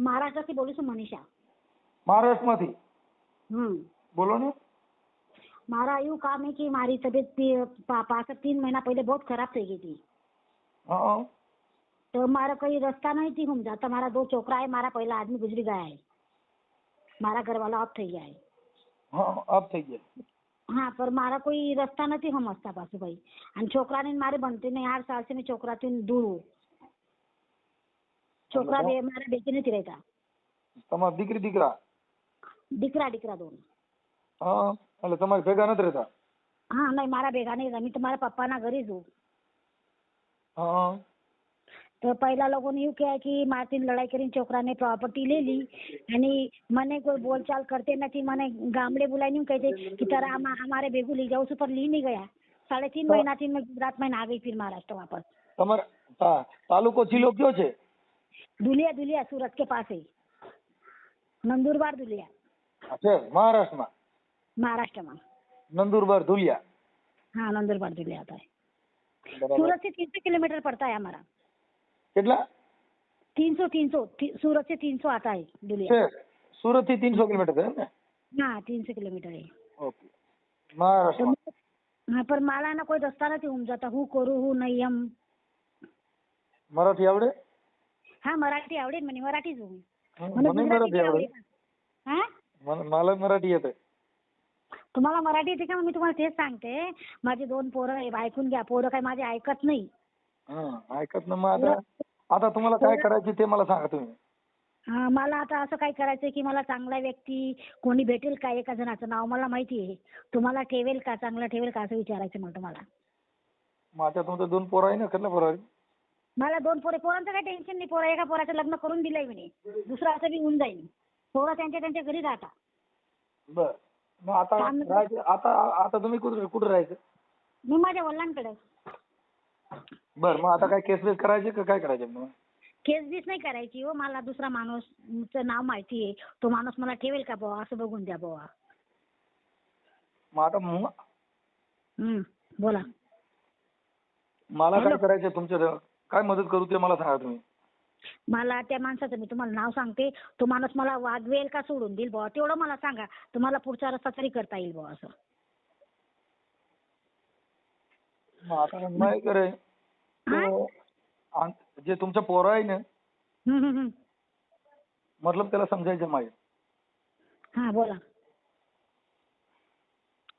મહારાષ્ટ્રથી બોલું છું મનીષા. મહારાષ્ટ્રમાંથી હમ. બોલો ને. મારા એવું કામ હે કે મારી તબિયત પાસે તીન મહિના પહેલે બહુ ખરાબ થઈ ગઈ હતી. તો મારા કોઈ રસ્તા નહીં થી હું મારા દો છોકરા હે મારા પહેલા આદમી ગુજરી ગયા મારા ઘરવાળા ઓફ થઈ ગયા હે હા ઓફ થઈ ગયા. હા પર મારા કોઈ રસ્તા નથી સમજતા પાછું ભાઈ. અને છોકરાને મારે બનતી નહીં આઠ સાલ છે ને છોકરાથી દૂર છોકરા બે મારા બેટી નથી રહેતા. તમારા દીકરી દીકરા? દીકરા દીકરા દોન. હા એટલે તમારે ભેગા નથી રહેતા? હા નહીં મારા ભેગા નહીં રમી તો મારા પપ્પાના ઘરે છું. હા. તો પહેલા લોકોને એવું કહેવાય કે મારથી લડાઈ કરીને છોકરાને પ્રોપર્ટી લઈ લી. અને મને કોઈ બોલચાલ કરતે નથી. મને ગામડે બોલાવીને એમ કહે છે કે તારા આમાં અમારે ભેગું લઈ જાઉં છું પણ લઈ નહીં ગયા. સાડા ત્રણ મહિનાથી મેં ગુજરાતમાં આવી ફિર મહારાષ્ટ્રમાં પણ. તમારે તાલુકો જિલ્લો કયો છે? दुलिया दुलिया सूरत के पास है नंदुरबार दुलिया છે મહારાષ્ટ્રમાં महाराष्ट्र में નંદુરબાર ધુલિયા हाँ नंदुरबार दुलिया आता है બરાબર सूरत से तीन सौ किलोमीटर पड़ता है हमारा કેટલા तीन सौ तीन सौ सूरत से तीन सौ आता है दुलिया છે સુરત થી તીનસો કિલોમીટર છે એમ ને हाँ तीन सौ किलोमीटर है ઓકે મહારાષ્ટ્રમાં हाँ पर माला ना कोई रस्ता नहीं समझाता હું કરું હું નહીં એમ મરાઠી આવડે हा मराठी आवडेल म्हणे मराठीच आहे मला मराठी येते तुम्हाला मराठी येते का? मी तुम्हाला तेच सांगते. माझे दोन पोरं ऐकून घ्या. पोरं काय माझे ऐकत नाही. ऐकत आता तुम्हाला काय ते मला सांगा तुम्ही. हा, मला आता असं काय करायचंय की मला चांगला व्यक्ती कोणी भेटेल का एका जणाचं? नाव मला माहिती आहे. तुम्हाला ठेवेल का? चांगला ठेवेल का? असं विचारायचं मला तुम्हाला. माझ्या तुमचं दोन पोरं आहे ना कसला पोरं आहे. मला दोन पोरे पोरांचं काही टेन्शन नाही. पोरं एका पोराचं लग्न करून दिलंय म्हणे. दुसरं असं बी होऊन जाईल पोरं त्यांच्या त्यांच्या घरी राहता. बर. मग आता राहायचं आता आता तुम्ही कुठं कुठं राहायचं? मी माझ्या वडिलांकडे. बर मग आता काय केस बेस करायचे का काय करायचे मग? केस बीस नाही करायची हो. मला दुसरा माणूस चं नाव माहिती आहे. तो माणूस मला ठेवेल का बुवा? असं बघून द्या बुवा. मग आता म- हम्म, बोला. मला काय. करायचं तुमच्या काय मदत करू ते मला सांगा तुम्ही. मला त्या माणसाचं मी तुम्हाला नाव सांगते. तो माणूस मला वागवेल का सोडून देईल बुवा? तेवढं मला सांगा. तुम्हाला पुढचा रस्ता तरी करता येईल बुवा असं. मग आता नाही करे? हा? जे तुमचं पोरं आहे ना हम्म, हम्म, हम्म. मतलब त्याला समजायचं माहिती हा बोला.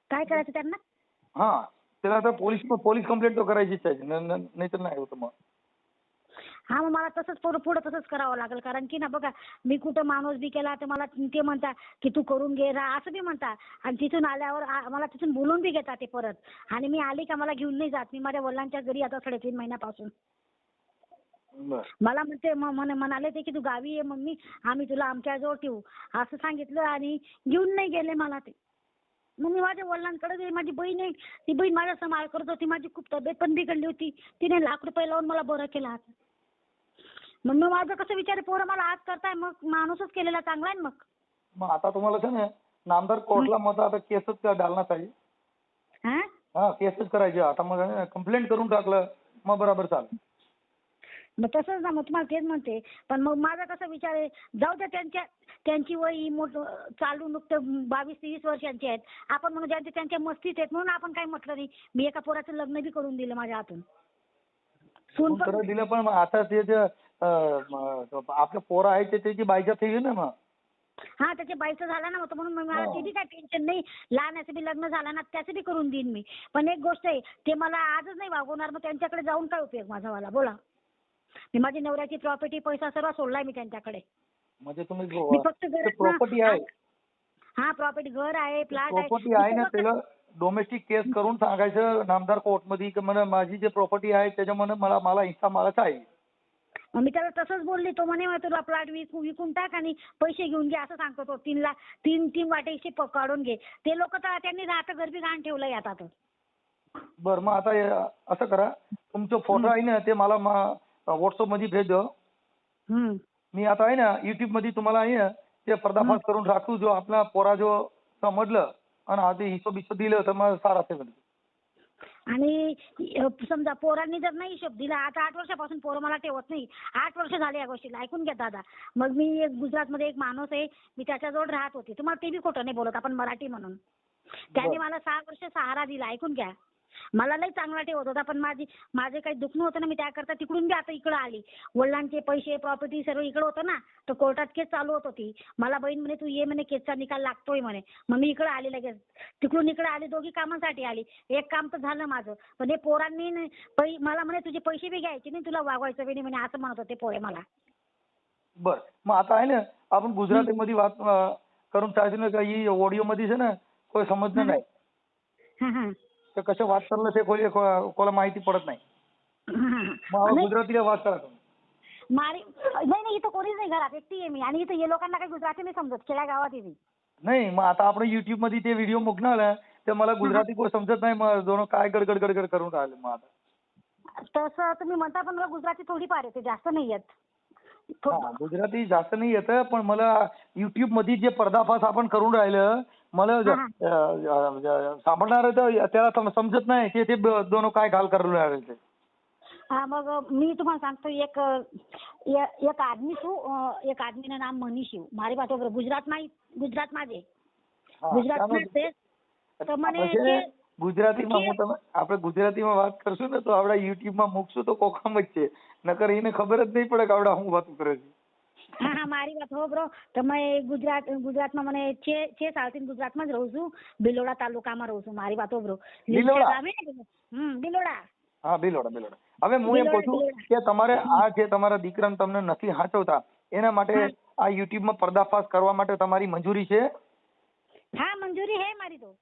काय करायचं त्यांना? हा त्याला आता पोलीस पोलीस कंप्लेंट तो करायचीच आहे. न- न- नाही तर नाही होत मग. हा मग मला तसंच पुढं पुढं तसंच करावं लागेल. कारण की ना बघा मी कुठं माणूस बी केला तर मला ते म्हणता की तू करून घे राहा असं बी म्हणता. आणि तिथून आल्यावर आ- मला तिथून बोलून बी घेतात ते परत. आणि मी आली का मला घेऊन नाही जात. मी माझ्या वडिलांच्या घरी आता साडेतीन महिन्यापासून. बर. मला म्हणते म- म्हणे म्हणाले ते की तू गावी ये मम्मी आम्ही तुला आमच्याजवळ ठेवू. असं सांगितलं आणि घेऊन नाही गेले मला ते. मग मी माझ्या वडिलांकडे गेले माझी बहीण आहे. ती बहीण माझा सांभाळ करत होती. माझी खूप तब्येत पण बिघडली होती. तिने लाख रुपये लावून मला बरं केलं आता. मग मी माझं कसं विचार आहे, पोरं मला आज करताय मग माणूसच केलेला चांगला आहे ना मग? मग आता तुम्हाला છે ને नामदार कोर्टला मग आता केसच का डालना पाहिजे हा? हा केसच करायचे. आता मग कंप्लेंट करून टाकलं मग बरोबर चालेल. मग तसंच ना मग तुम्हाला तेच म्हणते. पण मग माझा कसा विचार आहे जाऊ द्या त्यांच्या त्यांची वय मोठ चालू नुकतं बावीस तेवीस वर्षांची आहेत. आपण म्हणून ज्यांच्या त्यांच्या मस्तीत आहेत म्हणून आपण काही म्हटलं नाही. मी एका पोराचं लग्न बी करून दिलं माझ्या हातून. सून पण दिलं पण मग आता ते जे आपले पोरं आहे ते त्याची बायजा થઈ ना मग? हा त्याच्या बाईचं झालं ना होतं म्हणून मग मला हो. ते बी काय टेन्शन नाही. लहानाचं बी लग्न झालं ना त्याचं बी करून देईन मी. पण एक गोष्ट आहे ते मला आजच नाही वागवणार मग त्यांच्याकडे जाऊन काय उपयोग माझा वाला बोला. मी माझी नवऱ्याची प्रॉपर्टी पैसा सर्व सोडलाय मी त्यांच्याकडे. म्हणजे तुम्ही मी फक्त घरात ना- प्रॉपर्टी आहे. हा प्रॉपर्टी घर आहे प्लॉट आहे. प्रॉपर्टी आहे ना त्याला डोमेस्टिक केस करून सांगायचं नामदार कोर्टमध्ये की मला माझी जे प्रॉपर्टी आहे त्याच्यामध्ये मला मला हिस्सा मलाच आहे. मग मी त्याला तसंच बोलले तो म्हणे "मग तुला प्लॉट विकून विकून टाक आणि पैसे घेऊन घे असं सांगतो तो. तीन लाख तीन तीन वाटेचे प- काढून घे. ते लोक तर त्यांनी राहतं घर बी घाण ठेवलंय आता तर. बर मग आता हे असं करा. तुमचं फोटो आहे ना ते मला व्हॉट्सअपमध्ये भेज द्या हम्म. मी आता आहे ना युट्यूबमध्ये तुम्हाला आहे ना ते पर्दाफाश करून टाकू जो आपला पोरा जो समजलं. आणि आधी हिशोब हिशोब दिलं तर मग सारा असेल आणि अ, समजा पोरांनी जर नाही हिशोब दिला आता आठ वर्षापासून पोरं मला ठेवत नाही. आठ वर्ष झाले या गोष्टीला ऐकून घ्या दादा. मग मी एक गुजरातमध्ये एक माणूस आहे मी त्याच्याजवळ राहत होते. तुम्हाला ते बी खोटं नाही बोलत आपण मराठी म्हणून. त्याने. मला सहा वर्ष सहारा दिला ऐकून घ्या. मला लई चांगला ठेवत होता पण माझी माझे काही दुखणं होतं ना मी त्याकरता तिकडून बी आता इकडं आली वडिलांचे पैसे प्रॉपर्टी सर्व इकडं होतं ना तर कोर्टात केस चालू होत होती मला बहीण म्हणे तू ये म्हणे केसचा निकाल लागतोय म्हणे मग मी इकडे आले लगेच तिकडून इकडे आले दोघी कामासाठी आली एक काम तर झालं माझं पण हे पोरांनी न- पै मला म्हणे तुझे पैसे बी घ्यायचे नाही तुला वागवायचं बी नाही म्हणे असं म्हणत होते पोरे मला बर मग आता आहे ना आपण गुजरातीमध्ये વાત અ, કરું ચાહે છે ને કે ઈ ઓડિયોમાંથી છે ને કોઈ સમજને નહીં हं, हं. ते कसं वाद चाललं ते कोणी- कोणाला माहिती पडत नाही. गुजराती नाही, वाद चालत नाही नाही इथं कोणीच नाही घरात. एकटी आहे मी. आणि इथं हे लोकांना काही गुजराती नाही समजत. खेड्या गावात आहे मी. नाही मग आता आपण युट्यूबमध्ये ते व्हिडिओ बघणार आहे, तर मला गुजराती को- समजत नाही. मग दोन काय गडगड गडगड करून राहिले मग आता. तसं तुम्ही म्हणता पण मला गुजराती थोडीफार येते. जास्त नाही येत. गुजराती जास्त नाही येत पण मला युट्यूबमध्ये जे पर्दाफाश आपण करून राहिलं मला ज- हा, अ, अ, अ, सापडणार तर त्याला सम- समजत नाही की ते ब- दोन काय घाल करून राहिले ते હા મગ मी तुम्हाला सांगतो एक ए- एक आदमी છું અ, એક આદમીનું નામ મનીષ છું મારી પાસે બરોબર ગુજરાતમાં ગુજરાતમાં જ છે. હા, ગુજરાતમાં જ ચાલો. છે તો મને આપણે છે ને જે- ગુજરાતીમાં જે- હું તમે આપણે ગુજરાતીમાં વાત કરશું ને તો આપણે યુટ્યુબમાં મૂકશું તો કોકામ જ છે નકર એને ખબર જ નહીં પડે કે આપણે શું વાતું કરે છે હા હા મારી વાત બ્રો તમે ગુજરાત ગુજરાતમાં મને છે છે સાલથી ગુજરાતમાં જ રહું છું. બિલોડા તાલુકામાં રહું છું. મારી વાત બ્રો બિલોડા? ગામે ને હમ બિલોડા. હા બિલોડા બિલોડા. હવે હું એમ કહું છું કે તમારે આ જે તમારા દીકરાને તમને નથી હાચવતા એના માટે. આ યુટ્યુબમાં પર્દાફાશ કરવા માટે તમારી મંજૂરી છે? હા મંજૂરી હે મારી તો.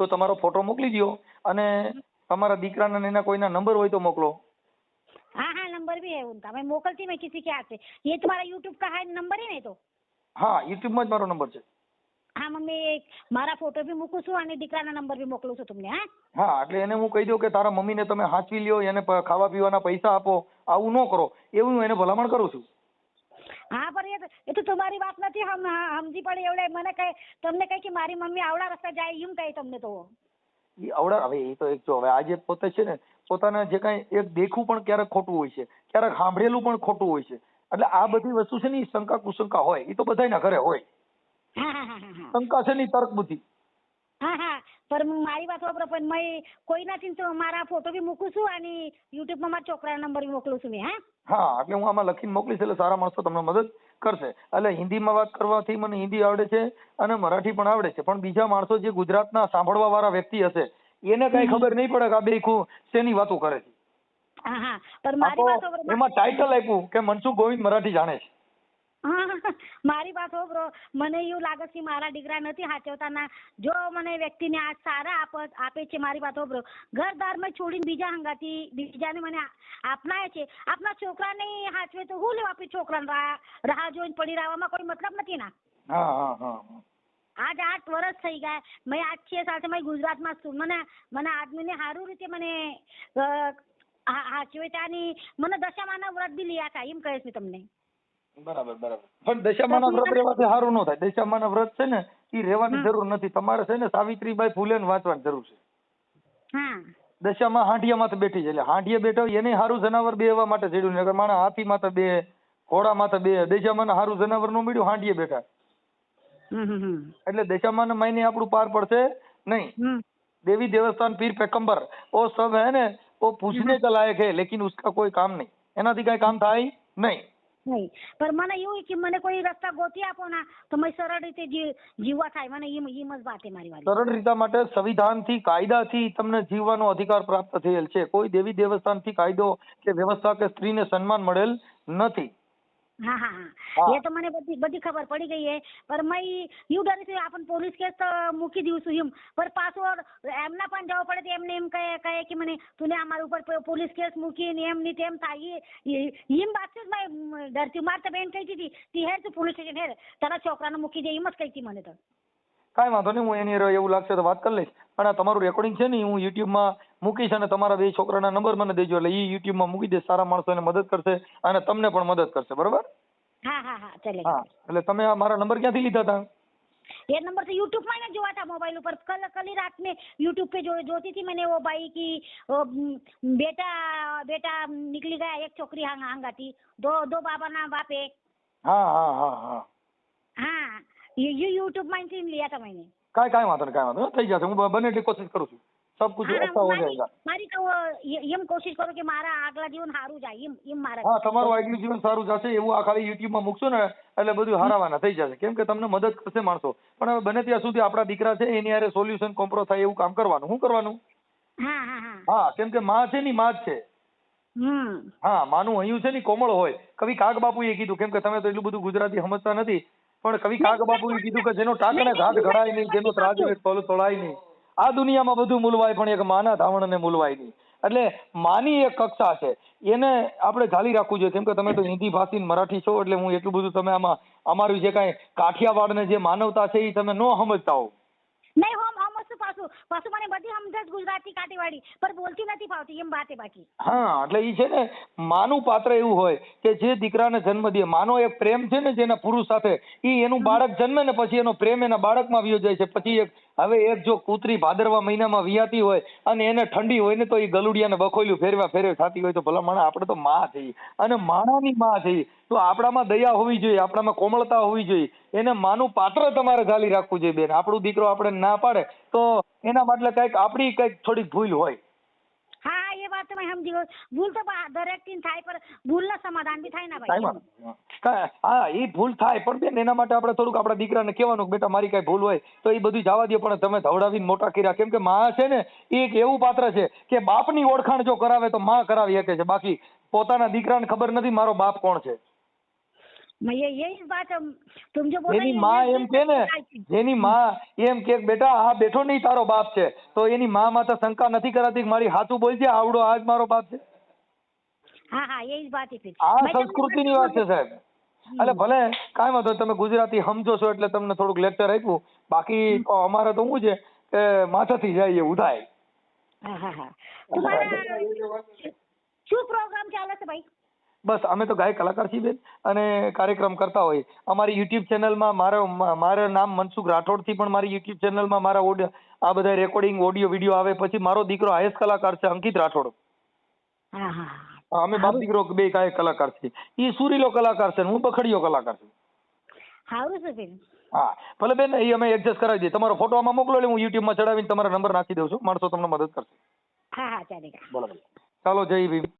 તો તમારો ફોટો મોકલી દો અને તમારા દીકરાના એના કોઈના નંબર હોય તો મોકલો. हाँ हाँ नंबर भी है उनका मैं मोकलती मैं किसी के हाथ से ये तुम्हारा यूट्यूब का है नंबर है नहीं तो હા યુટ્યુબમાં જ મારો નંબર છે હા મમ્મી મારા ફોટો બી મૂકું છું અને દીકરાના નંબર બી મોકલું છું તમને હા હા એટલે એને હું કહી દઉં કે તારા મમ્મીને તમે હાંચવી લ્યો એને પ- ખાવા પીવાના પૈસા આપો આવું ન કરો એવું હું એને ભલામણ કરું છું હા પણ એ તો એ તો તમારી વાત નથી હમ હા, સમજી પડે એવડે મને કહે તમને કહે કે મારી મમ્મી આવડા રસ્તા જાય એમ કહે તમને તો ઈ અવડા હવે એ તો એક જો હવે આજે પોતે છે ને પોતાના જે કાંઈ એક દેખવું પણ ક્યારેક ખોટું હોય છે ક્યારેક સાંભળેલું પણ ખોટું હોય છે. એટલે આ બધી વસ્તુ છે ને શંકા કુશંકા હોય એ તો બધાયના ઘરે હોય. શંકા છે ને તર્ક બુદ્ધિ હા હા. પણ મારી વાત વાપરો પણ મેં કોઈનાથી તો મારા ફોટો બી મૂકું છું અને યુટ્યુબમાં મારા છોકરાના નંબર બી મોકલું છું મેં હા? હા એટલે હું આમાં લખીને મોકલીશ એટલે સારા માણસો તમને મદદ કરશે. એટલે હિન્દીમાં વાત કરવાથી મને હિન્દી આવડે છે અને મરાઠી પણ આવડે છે. પણ બીજા માણસો જે ગુજરાતના સાંભળવા વાળા વ્યક્તિ હશે એને કઈ ખબર નહીં પડે કે આ બે શેની વાતો કરે છે. હા હા. પણ મારી વાત એમાં ટાઇટલ આપ્યું કે મનસુખ ગોવિંદ મરાઠી જાણે છે. મારી વાત હો બ્રો મને એવું લાગે છે મારા દીકરા નથી હાચવતા ના જો મને વ્યક્તિને આ સારા આપ આપે છે મારી વાત હો બ્રો ઘરદારમાં છોડીને બીજા હંગાથી બીજાને મને આપનાય છે. આપના છોકરાને હાચવે તો હું લેવા આપી છોકરાને રાહ જોઈને પડી રહેવામાં કોઈ મતલબ નથી ના? હા હા હા. આજ આઠ વર્ષ થઈ ગયા. મેં આજ છે સાથે મેં ગુજરાતમાં છું. મને મને આદમીને સારું રીતે મને અ, હા- હાચવે મને દશામાના વ્રત બી લીયા હતા એમ કહે છે તમને. બરાબર બરાબર. પણ દશામાના વ્રત રહેવાથી સારું ન થાય. દશામાના વ્રત છે ને એ રહેવાની જરૂર નથી. તમારે છે ને સાવિત્રીબાઈ ફૂલેને વાંચવાની જરૂર છે. હા. દશામાં હાંડિયા માથે બેઠી છે. એટલે હાંડિયા બેઠા એને સારું જનાવર બેહવા માટે જડ્યું નગર માણસ હાથી માથે બે ઘોડા માથે બે. દશામાં સારું જનાવરનું મળ્યું હાંડિયે બેઠા. એટલે દશામાં મહિને આપણું પાર પડશે નહીં हम्म देवी देवस्थान पीर पैगंबर वो सब है ने वो पूछने का लायक है लेकिन उसका कोई काम नहीं એનાથી કઈ કામ થાય નહીં નહીં પણ મને એવું કે મને કોઈ રસ્તા ગોતી આપો ના તો મેં સરળ રીતે જી- જીવવા થાય મને એમ એમ જ વાત છે મારી વાળી સરળ રીતા માટે સંવિધાનથી કાયદાથી તમને જીવવાનો અધિકાર પ્રાપ્ત થયેલ છે કોઈ દેવી દેવસ્થાનથી કાયદો કે વ્યવસ્થા કે સ્ત્રીને સન્માન મળેલ નથી હા હા હા. એ તો મને બધી બધી ખબર પડી ગઈ હે. પર મેં યુ ડરે છે આપણ પોલીસ કેસ તો મૂકી દઉં છું એમ. પર પાછો એમના પણ જવું પડે તો એમને એમ કહે કહે કે મને તું અમારા ઉપર પોલીસ કેસ મૂકીને એમ ની તેમ થાય. એમ વાત છે મેં ડરતી માર તો બેન કહી દીધી તી. હેર તું પોલીસ સ્ટેશન હેર. તારા છોકરાને મૂકી દે એમ જ કહી મને તો. કાંઈ વાંધો નહીં હું એની હારે એવું લાગશે તો વાત કરી લઈશ પણ આ તમારું રેકોર્ડિંગ છે ને ઈ હું યુટ્યુબમાં મૂકીશ અને તમારા બે છોકરાના નંબર મને દેજો એટલે એ યુટ્યુબમાં મૂકી દે સારા માણસો એને મદદ કરશે અને તમને પણ મદદ કરશે બરોબર હા હા હા ચાલે હા એટલે તમે આ મારા નંબર ક્યાંથી લીધા હતા ये नंबर से यूट्यूब में ना जोआ था मोबाइल ऊपर कल कल ही रात में यूट्यूब पे जो जोती थी मैंने वो भाई की वो, म, बेटा बेटा निकली गया एक छोकरी हांग हांगा थी दो दो बाबा ना बाप है હા હા હા હા हाँ ये ये यूट्यूब में से लिया था मैंने કાંઈ કાંઈ વાંધો નહીં કાંઈ વાંધો નહીં થઈ જશે હું બ- બને એટલી કોશિશ કરું છું સબ કુછ હા, अच्छा हो મારી जाएगा મારી તો એ- એમ કોશિશ કરો કે મારા આગલા જીવન સારું જાય એમ એમ મારા હા તમારું આગલું જીવન સારું જશે એવું આ ખાલી યુટ્યુબમાં મૂકશો ને એટલે બધું હારાવાના થઈ જશે કેમ કે તમને મદદ કરશે માણસો પણ હવે બને ત્યાં સુધી આપણા દીકરા છે એની હારે સોલ્યુશન કોમ્પ્રો થાય એવું કામ કરવાનું શું કરવાનું હા હા હા હા કેમ કે માં છે ની માં જ છે હમ હા માનું હૈયું છે ની કોમળ હોય કવિ કાગ બાપુએ કીધું કેમ કે તમે તો એટલું બધું ગુજરાતી સમજતા નથી પણ કવિ કાગ બાપુએ કીધું કે જેનો ટાકણે ઘાટ ઘડાય નહીં જેનો ત્રાજવે તોલ તોળાય નહીં. આ દુનિયામાં બધું મૂલવાય પણ એક માના ધાવણને મૂલવાય નહીં. એટલે માની એક કક્ષા છે. એને આપણે જાળી રાખવું જોઈએ. કેમ કે તમે તો હિન્દી ભાષી મરાઠી છો એટલે હું એટલું બધું તમે આમાં અમારું જે કાંઈ કાઠિયાવાડને જે માનવતા છે એ તમે ન સમજતા હો નહીં પાછું પાછું મને બધી સમજ જ ગુજરાતી કાઠીવાડી પણ બોલતી નથી ફાવતી એમ વાત બાકી. હા એટલે ઈ છે ને માનું પાત્ર એવું હોય કે જે દીકરાને જન્મ દે. માનો એક પ્રેમ છે ને જેના પુરુષ સાથે ઈ એનું બાળક જન્મે ને પછી એનો પ્રેમ એના બાળકમાં વિયો જાય છે. પછી એક હવે એક જો કૂતરી ભાદરવા મહિનામાં વિયાતી હોય અને એને ઠંડી હોય ને તો એ ગલુડિયાને બખોલ્યું ફેરવા ફેરવે થતી હોય તો ભલા માણા આપણે તો માં થઈ અને માણાની માં થઈ તો આપણામાં દયા હોવી જોઈએ આપણામાં કોમળતા હોવી જોઈએ. એને માનું પાત્ર તમારે ખાલી રાખવું જોઈએ બેન. આપણો દીકરો આપણે ના પાડે તો એના માટે કંઈક આપણી કંઈક થોડીક ભૂલ હોય. હા એ વાત તમે સમજી ગયો. ભૂલ તો દરેકથી થાય પણ ભૂલના સમાધાન બી થાય ને ભાઈ? હા એ ભૂલ થાય પણ બેન એના માટે આપણે થોડુંક આપણા દીકરાને કહેવાનું કે બેટા મારી કઈ ભૂલ હોય તો એ બધું જવા દો પણ તમે ધવડાવીને મોટા કર્યા. કેમ કે માં છે ને એ એક એવું પાત્ર છે કે બાપની ઓળખાણ જો કરાવે તો માં કરાવી શકે છે. બાકી પોતાના દીકરાને ખબર નથી મારો બાપ કોણ છે. ये यही बात हम- तुम जो बोल रही જેની हो, માં ये એમ કે ને થાય છે. જેની માં એમ કે બેટા આ બેઠો નહીં તારો બાપ છે તો એની માં માં તો શંકા નથી કરાતી કે મારી હાથું બોલજે આવડો આ જ મારો બાપ છે હા હા यही बात है फिर આ मैं तो- સંસ્કૃતિની વાત છે સાહેબ એટલે ભલે કાંઈ વાંધો નહીં, તમે ગુજરાતી સમજો છો એટલે તમને થોડુંક લેક્ચર આપ્યું બાકી તો અમારે તો શું છે કે માથાથી જાય એવું થાય હા હા હા તમારા શું પ્રોગ્રામ ચાલે છે ભાઈ બસ અમે તો ગાયક કલાકાર છીએ બેન અને કાર્યક્રમ કરતા હોય અમારી યુટ્યુબ ચેનલમાં મારો મારા નામ મનસુખ રાઠોડથી પણ મારી યુટ્યુબ ચેનલમાં મારા ઓડિયો આ બધા રેકોર્ડિંગ ઓડિયો વીડિયો આવે. પછી મારો દીકરો હાઈએસ્ટ કલાકાર છે અંકિત રાઠોડ. અમે બાપ દીકરો બે ગાયક કલાકાર છીએ. એ સુરીલો કલાકાર છે હું બખડીયો કલાકાર છું. સારું છે હા ભલે બેન એ અમે એડજસ્ટ કરાવી દઈએ. તમારો ફોટો આમાં મોકલો એટલે હું યુટ્યુબમાં ચડાવીને તમારા નંબર નાખી દઉં છું. માણસો તમને મદદ કરશે. હા હા ચાલેગા બોલો ચાલો જય ભીમ.